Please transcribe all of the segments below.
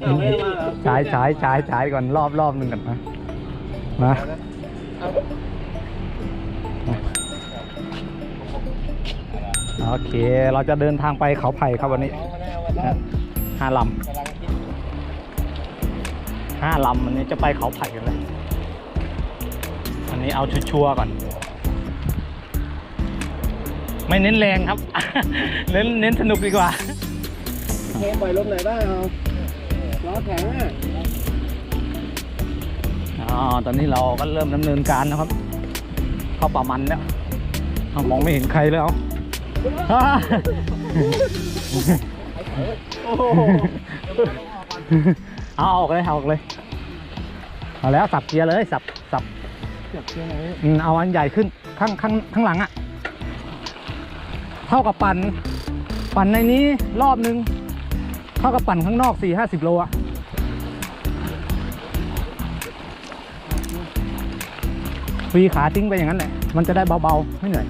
เอาไม่มาเหรอฉายฉายฉายฉายก่อนรอบรอบหนึ่งก่อนนะมาโอเค เราจะเดินทางไปเขาไผ่ครับวันนี้ห้าลำห้าลำวันนี้จะไปเขาไผ่กันเลยอันนี้เอาชัวร์ๆก่อน ไม่เน้นแรงครับ เน้นเน้นสนุกดีกว่า เคปล่อยลมหน่อยบ้างเอาล้อแข็งอะอ๋อตอนนี้เราก็เริ่มดำเนินการนะครับ เข้าป่ามันแล้วมองไม่เห็นใครแล้วเอาออกเลยเอาออกเลยเอาแล้วสับเกียร์เลยสับสับเอาอันใหญ่ขึ้นข้างข้างข้างหลังอะเท่ากับปั่นปั่นในนี้รอบนึง ท่ากับปั่นข้างนอกสี่ห้าสิบโลอะฟรีขาทิ้งไปอย่างนั้นแหละ มันจะได้เบาๆ ไม่เหนื่อย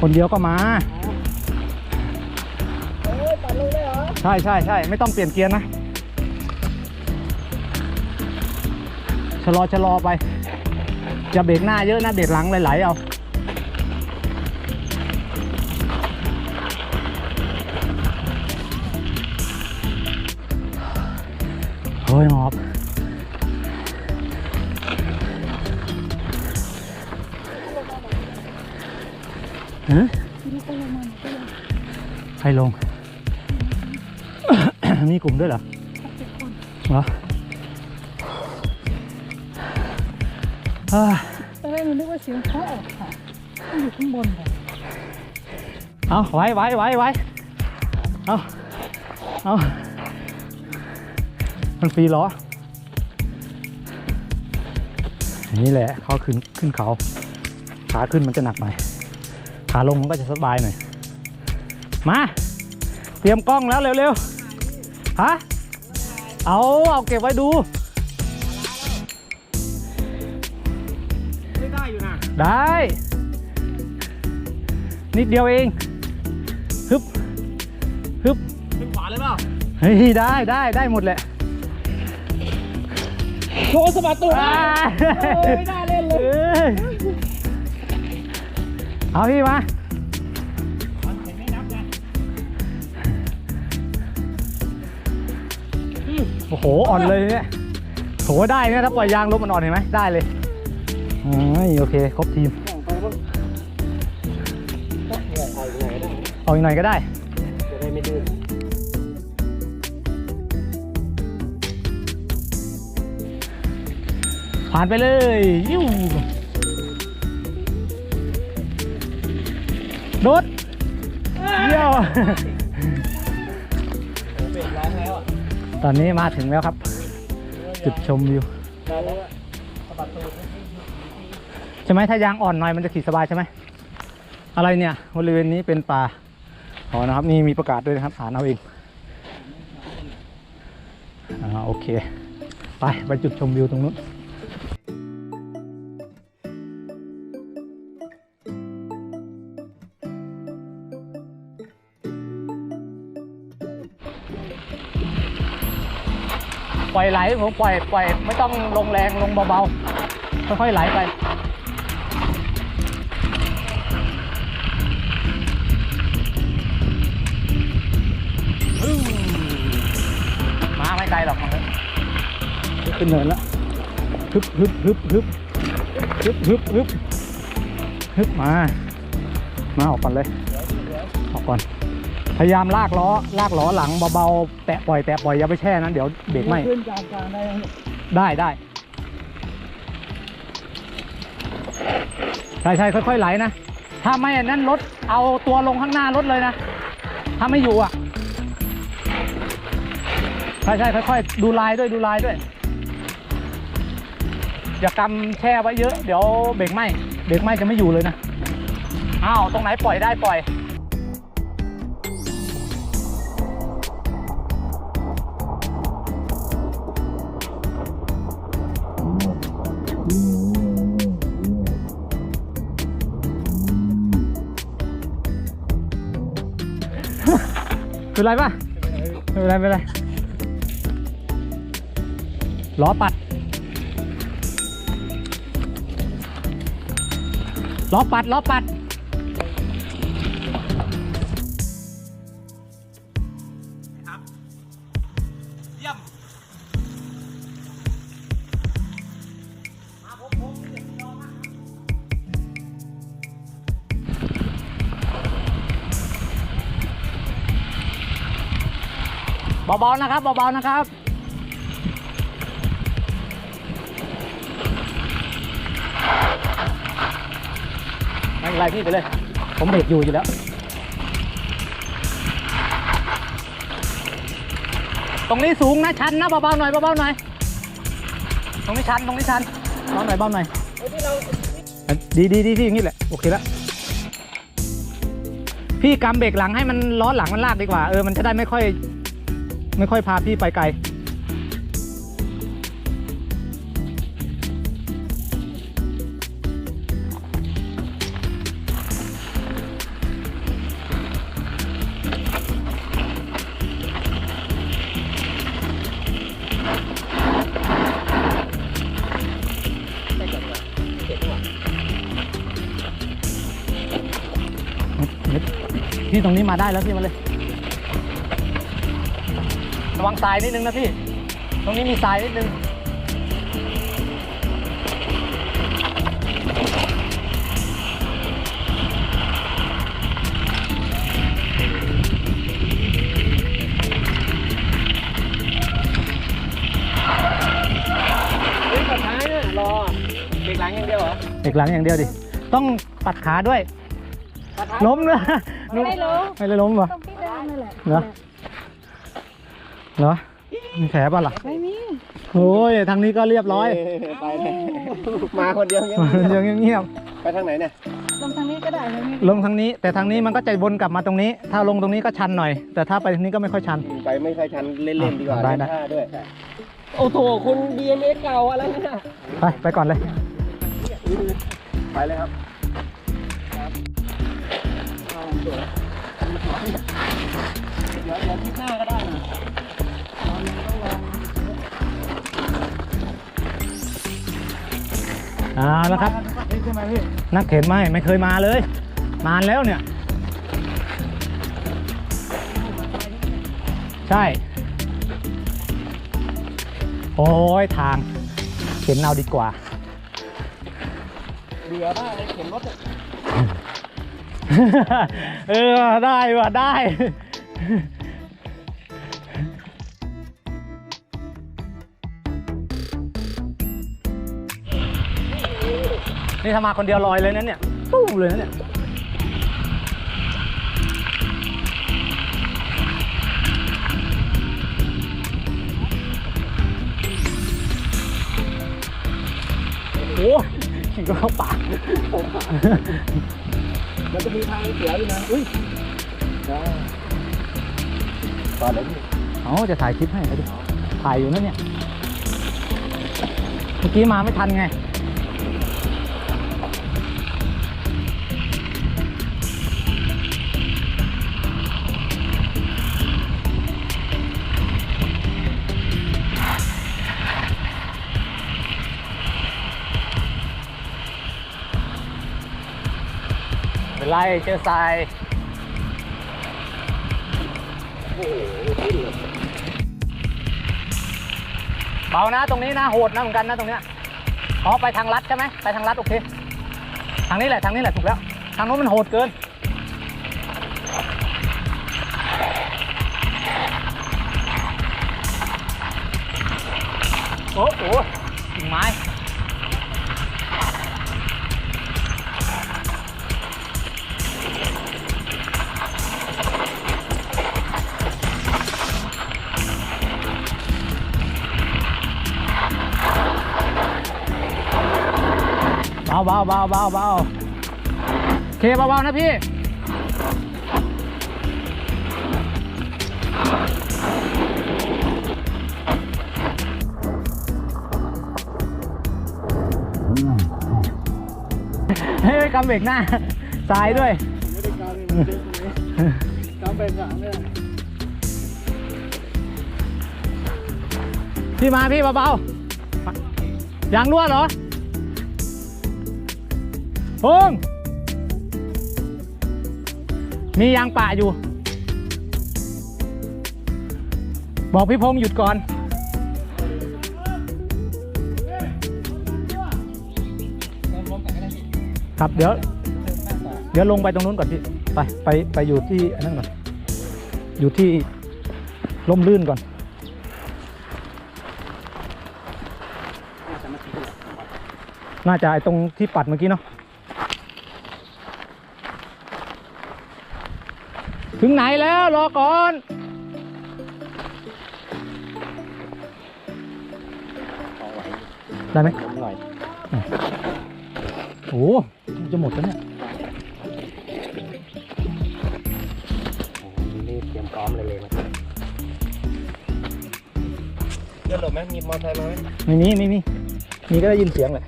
คนเดียวก็มา ใช่ใช่ใช่ไม่ต้องเปลี่ยนเกียร์นะ ชะลอชะลอไป จะเบรกหน้าเยอะนะเบรกหลังไหลๆเอา เฮ้ยหมอบฮะใครลง มีกลุ่มด้วยเหรอเหรออ่าตอนแรกหนูนึกว่าเสียงเขาออกค่ะมันอยู่ข้างบนค่ะเอาไว้ไว้ไว้ไว้เอาเอา มันฟรีเหรออย่างนี่แหละเขาขึ้นขึ้นเขา ขาขึ้นมันจะหนักหน่อยขาลงมันก็จะสบายหน่อย มา เตรียมกล้องแล้วเร็วๆฮะเอาเอาเก็บไว้ดูไม่ได้อยู่นะ ได้ นิดเดียวเองฮึบฮึบขึ้นขวาเลยเปล่าเฮ้ยได้ได้ได้หมดแหละ โชว์สะบัดตัวอ่าไม่ได้เล่นเลย เอ้ยเอาพี่มาไม่นับนะโอ้โห อ่อนเลยเนี่ยโหได้เนี่ยถ้าปล่อยยางลบมันอ่อนเห็นไหมได้เลยอืมโอเค ครบทีมแข่งไปบ้างเนี่ยเอาอยู่ไหนได้เอาอีกหน่อยก็ได้ จะได้ไม่ดื้อ ผ่านไปเลยยิ้วโดดเยี่ยวเลี่ยวตอนนี้มาถึงแล้วครับ จุดชมวิวได้แล้วอะสะบัดตัวใช่ไหมถ้ายางอ่อนหน่อยมันจะขี่สบายใช่ไหมอะไรเนี่ยบริเวณนี้เป็นป่าอ๋อนะครับนี่มีประกาศด้วยนะครับอ่านเอาเองอ่าโอเค ไปไปจุดชมวิวตรงนู้น ไหลผมปล่อยปล่อยไม่ต้องลงแรงลงเบาๆค่อยๆไหลไปมาไม่ไกลหรอกมันขึ้นเนินแล้วฮึบฮึบฮึบฮึบฮึบฮึบฮึบฮึบมา มาออกก่อนเลย ออกก่อน พยายามลากล้อลากล้อหลังเบาๆแตะปล่อยแตะปล่อยอย่าไปแช่นะเดี๋ยวเบรกไหมขึ้นกลางกลางได้ไหมได้ได้ใช่ใช่ค่อยๆไหลนะ ถ้าไม่อันนั้นรถเอาตัวลงข้างหน้ารถเลยนะ ถ้าไม่อยู่อะใช่ใช่ค่อยๆดูลายด้วยดูลายด้วย อย่ากำแช่ไว้เยอะ เดี๋ยวเบรกไหมเบรกไหมจะไม่อยู่เลยนะอ้าวตรงไหนปล่อยได้ปล่อย เป็นไรปะไม่เป็นไรไม่เป็นไรล้อปัดล้อปัดล้อปัด เบาๆนะครับเบาๆนะครับไม่เป็นไรพี่ไปเลย ผมเบรกอยู่อยู่แล้ว ตรงนี้สูงนะชันนะเบาๆหน่อยเบาๆหน่อย ตรงนี้ชันตรงนี้ชันเบาหน่อยเบาหน่อยดีดีดีที่อย่างนี้แหละโอเคแล้วพี่กำเบรกหลังให้มันล้อหลังมันลากดีกว่าเออมันจะได้ไม่ค่อย ไม่ค่อยพาพี่ไปไกล พี่ตรงนี้มาได้แล้วพี่มาเลย ระวังทรายนิดนึงนะพี่ ตรงนี้มีทรายนิดนึง เฮ้ยสุดท้ายเนี่ยรอเบรกหลังอย่างเดียวเหรอเด็กหลังอย่างเดียวดิ ต้องปัดขาด้วยล้มเลยไม่ล้ม ไม่เลยล้มเหรอต้องพี่เดินนั่นแหละ เหรอ เหรอมีแผลป่ะล่ะไม่มีโอ้ยทางนี้ก็เรียบร้อยไปเลยมาคนเดียวเงี้ยยังเงียบไปทางไหนเนี่ยลงทางนี้ก็ได้เลยไม่ๆลงทางนี้ แต่ทางนี้มันก็จะวนกลับมาตรงนี้ ถ้าลงตรงนี้ก็ชันหน่อย แต่ถ้าไปทางนี้ก็ไม่ค่อยชัน ไปไม่ค่อยชันเล่นๆดีกว่าได้ได้เล่นท่าด้วยโอ้โถคุณ BMX เก่าอะไรเนี่ยไปไปก่อนเลย ไปเลยครับเดี๋ยวเดี๋ยวคลิปหน้าก็ได้ เอ่าแล้วครับใช่ไหมพี่นักเข็นไม่ไม่เคยมาเลย นานแล้วเนี่ย ใช่ โอ้ยทาง เข็นเอาดีกว่า เบื่อมากเลยเข็นรถอะเออ ได้ว่ะได้ นี่ถ้ามาคนเดียวลอยเลยนะเนี่ยตู้มเลยนะเนี่ยโอ้ยขี่ก็เข้าปากมันจะมีทางเสียอยู่นะอุ้ยตอนไหนพี่เอาจะถ่ายคลิปให้ไปดิถ่ายอยู่นั่นเนี่ย เมื่อกี้มาไม่ทันไง เป็นไรเจอทรายเบานะตรงนี้นะโหดนะเหมือนกันนะตรงเนี้ยอ๋อไปทางลัดใช่ไหมไปทางลัดโอเค ทางนี้แหละทางนี้แหละถูกแล้ว ทางโน้นมันโหดเกิน โอ้โหาเบาเบาเบาเบาเคเบาเบานะพี่เฮ้ยกำเบกหน้าสายด้วยไม่ได้กำเบรกำเบกหลังเลยพี่มาพี่เบาๆยังรั่วเหรอ พงษ์มียางป่าอยู่ บอกพี่พงษ์หยุดก่อน ครับเดี๋ยว เดี๋ยวลงไปตรงนู้นก่อนพี่ไปไปไปอยู่ที่อันนั้นก่อน อยู่ที่ล่มลื่นก่อนน่าจะไอ้ตรงที่ปัดเมื่อกี้เนาะ ถึงไหนแล้วรอก่อนได้ไหมหน่อยโอ้โหจะหมดแล้วเนี่ยนี่เตรียมพร้อมเลยเลยมาเดินหลบไหมมีมอเตอร์ไซค์มาไหมไม่มีไม่มีมีก็ได้ยินเสียงแหละ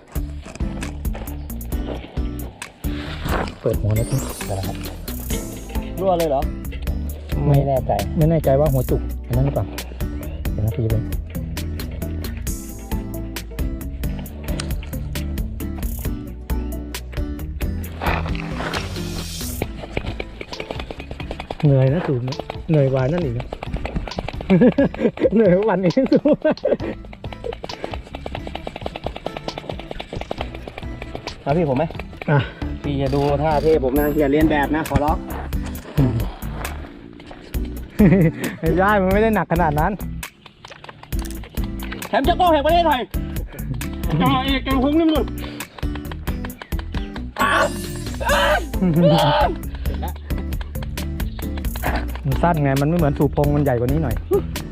เปิดหัวแล้วทีนะครับรั่วเลยเหรอ ไม่แน่ใจ ไม่แน่ใจว่าหัวจุกอันนั้นหรือเปล่าเดี๋ยวนะพี่เลยเหนื่อยนะสูบเนี่ยเหนื่อยกว่านั่นอีกนะเหนื่อยกว่าวันนี้สูบครับพี่ผมไหมอะพี่จะดูท่าเท่ผมนะอย่าเลียนแบบนะ ขอร้อง ไม่ใช่มันไม่ได้หนักขนาดนั้น แถมจะโก้แห่งประเทศไทยจ่าเอกแกงคุ้งนี่มึงมันสั้นไง มันไม่เหมือนสูบพงมันใหญ่กว่านี้หน่อย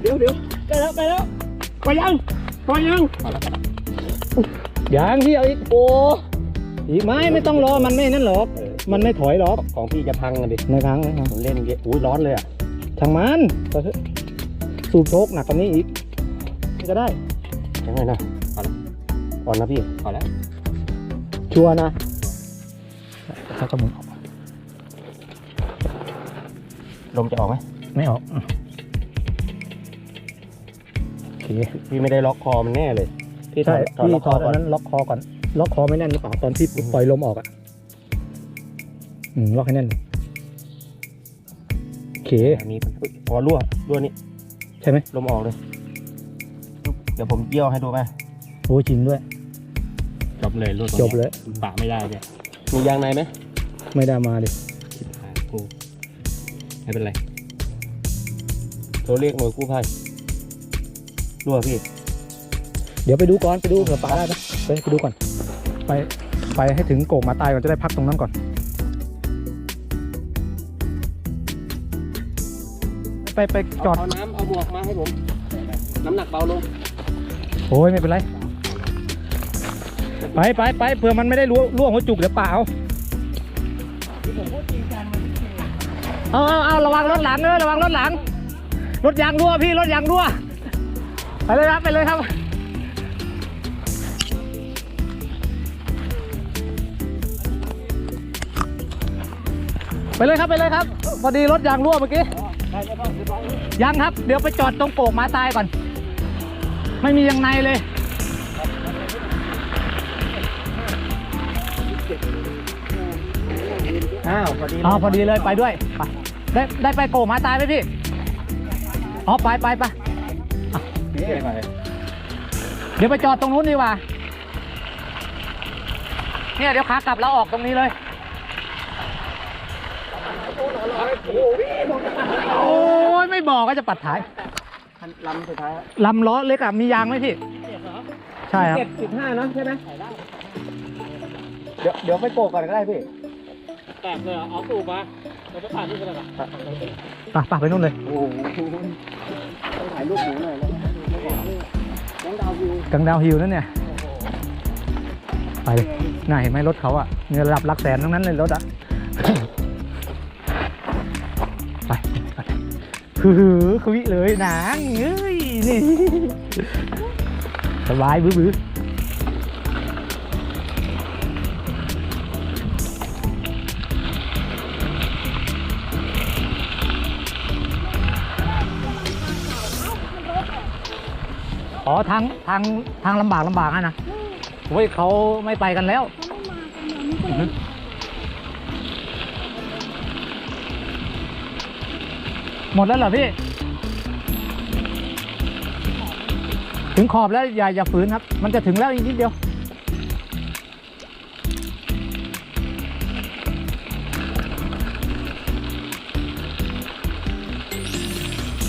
เดี๋ยวเดี๋ยวไปแล้วไปแล้วไปยังไปยังยังพี่เอาอีกโอ้อีกไหมไม่ต้องรอมันไม่นั่นหรอกมันไม่ถอยหรอกของพี่จะพังกันดิในครั้งนะครับผมเล่นเยอะอุ้ยร้อนเลยอะ ทางมันไปเถอะสูบโชคหนักกว่านี้อีกนี่ก็ได้ยังไงนะพอแล้วพอนะพี่พอแล้ว ชัวร์นะถ้ากระมุนออกลมจะออกไหมไม่ออกอะโอเคพี่ไม่ได้ล็อกคอมันแน่เลย พี่ถใช่อดถอดพี่ล็อกถคออดก่อัอนนนั้นล็อกคอก่อน ล็อกคอไม่แน่นหรือเปล่าตอนที่ปล่อยลมออกอะอืมล็อกให้แน่นโอ เคอันนี้อุ๊ยพอรั่วรั่วนี่ใช่ไหมลมออกเลย เดี๋ยวผมเยี่ยวให้ดูไหมโอ้จริงด้วย จบเลยรั่วตรงจบเลยปะไม่ได้เนี่ยมียางในไหมไม่ได้มาดิกูไม่เป็นไรโทรเรียกหน่วยกู้ภัยรั่วพี่ เดี๋ยวไปดูก่อนไปดูเผื่อปลาได้นะไปไปดูก่อน ไปไปให้ถึงโกกหมาตายก่อนจะได้พักตรงนั้นก่อน ไปไปจอด เอาน้ำเอาหมวกมาให้ผม น้ำหนักเบาลงโอ้ยไม่เป็นไร ไปไปไปเผื่อมันไม่ได้ล่วล่วงหัวจุกเดี๋ยวเปล่าเอาเอาเอาระวังรถหลังเออระวังรถหลัง รถยางรั่วพี่รถยางรั่ว ไปเลยครับไปเลยครับไปเลยครับไปเลยครับพอดีรถยางรั่วเมื่อกี้ ยังครับ เดี๋ยวไปจอดตรงโกกหมาตายก่อน ไม่มียังในเลย อ้าวพอดีอ๋อพอดีเลยไปด้วยไปได้ได้ไปโกหมาตายไหมพี่ อ๋อไปไปไปพี่ไปเดี๋ยวไปจอดตรงนู้นดีกว่า เนี่ยเดี๋ยวขากลับแล้วออกตรงนี้เลย โอ้ยไม่บอกก็จะปัดท้ายลำสุดท้ายลำล้อเล็กอะมียางไหมพี่ใช่ครับเจ็ดสิบห้านะใช่ไหมเดี๋ยวเดี๋ยวไปโปะก่อนก็ได้พี่แตกเลยเหรอเอาตูบมาเราจะผ่านที่กันหรอไปไปไปนู่นเลยโอ้โหไปถ่ายรูปหมูหน่อยแล้วน้องดาววิวกังดาวฮิลนั่นเนี่ยไปเลยน่าเห็นไหมรถเขาอะเงินระดับหลักแสนทั้งนั้นเลยรถอะ คือคือวิเลยหนังเอ้ยนี่สบายบื้อออ๋อทางทางทางลำบากลำบากอะนะโอ้ยเขาไม่ไปกันแล้ว หมดแล้วเหรอพี่ ถึงขอบแล้วอย่าอย่าฝืนครับ มันจะถึงแล้วอีกนิดเดียว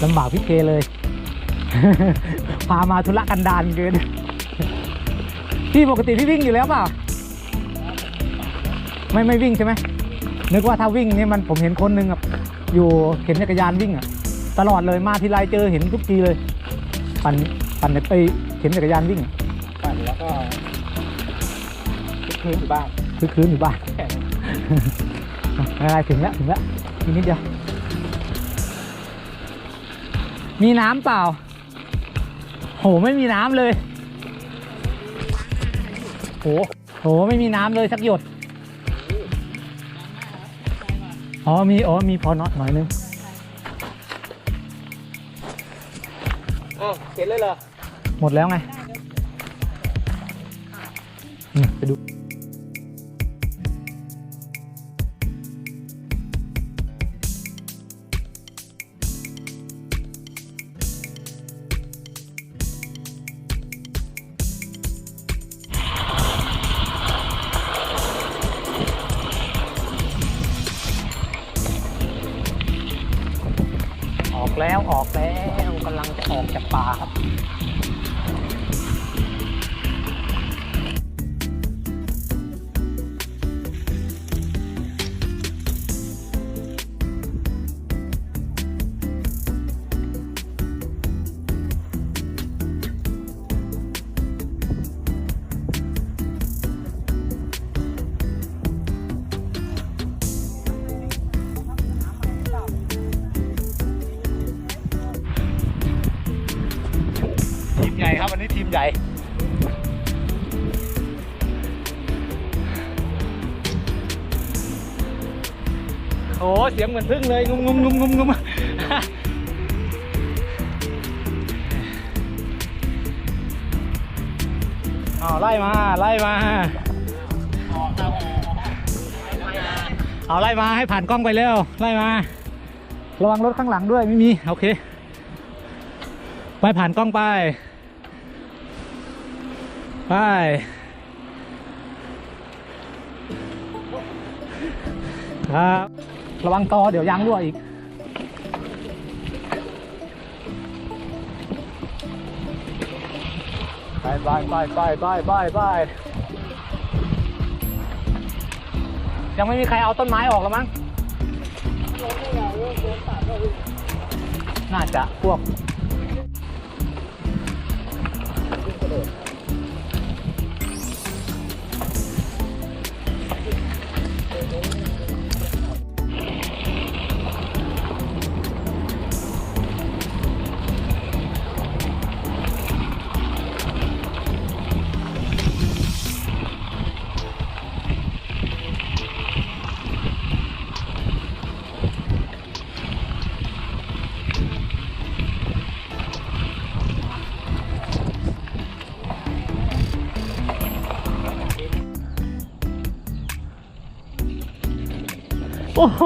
ลำบากพี่เคเลย พามาธุระกันดารเกิน พี่ปกติพี่วิ่งอยู่แล้วเปล่า ไม่ไม่วิ่งใช่ไหมนึกว่าถ้าวิ่งนี่มันผมเห็นคนหนึงอะ อยู่เข็นจักรยานวิ่งอะตลอดเลยมาทีไรเจอเห็นทุกทีเลย ปั่นปั่นไปเข็นจักรยานวิ่งอะปั่นแล้วก็คืนอยู่บ้านคือคืนอยู่บ้านอะไรถึงแล้วถึงแล้วอีกนิดเดียวมีน้ำเปล่า โหไม่มีน้ำเลย โหโหไม่มีน้ำเลยสักหยด อ๋อมีอ๋อมีพอน็อตหน่อยนึงอ้าวเห็นเลยเหรอ หมดแล้วไง แล้วออกแล้วกำลังจะออกจากป่าครับ ญ่ครับวันนี้ทีมใหญ่ โอ้เสียงเหมือนพึ่งเลย งุ้มงุ้มงุ้มงุมงุมอ๋อไล่มา ไล่มา เอาไล่มาให้ผ่านกล้องไปเร็ว ไล่มา ระวังรถข้างหลังด้วยไม่มี โอเค ไปผ่านกล้องไป ไปครับระวังตอเดี๋ยวยางรั่วอีก ไปไปไปไปไปไปไปยังไม่มีใครเอาต้นไม้ออกแล้วมั้ง น่าจะพวก โอ้โห